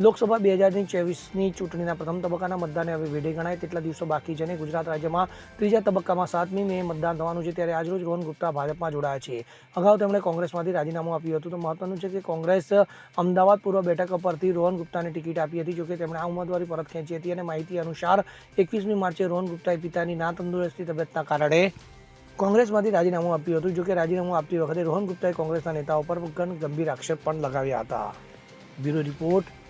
લોકસભા બે હજારની ચોવીસની ચૂંટણીના પ્રથમ તબક્કાના મતદાનને હવે વેઢે ગણાય તેટલા દિવસો બાકી છે અને ગુજરાત રાજ્યમાં ત્રીજા તબક્કામાં સાતમી મે મતદાન થવાનું છે ત્યારે આજરોજ રોહન ગુપ્તા ભાજપમાં જોડાયા છે. અગાઉ તેમણે કોંગ્રેસમાંથી રાજીનામું આપ્યું હતું. તો મહત્વનું છે કે કોંગ્રેસ અમદાવાદ પૂર્વ બેઠક પરથી રોહન ગુપ્તાને ટિકિટ આપી હતી, જોકે તેમણે આ ઉમેદવારી પરત ખેંચી હતી અને માહિતી અનુસાર એકવીસમી માર્ચે રોહન ગુપ્તાએ પિતાની ના તંદુરસ્તી તબિયતના કારણે કોંગ્રેસમાંથી રાજીનામું આપ્યું હતું. જોકે રાજીનામું આપતી વખતે રોહન ગુપ્તાએ કોંગ્રેસના નેતાઓ પર ગંભીર આક્ષેપ પણ લગાવ્યા હતા. Bureau report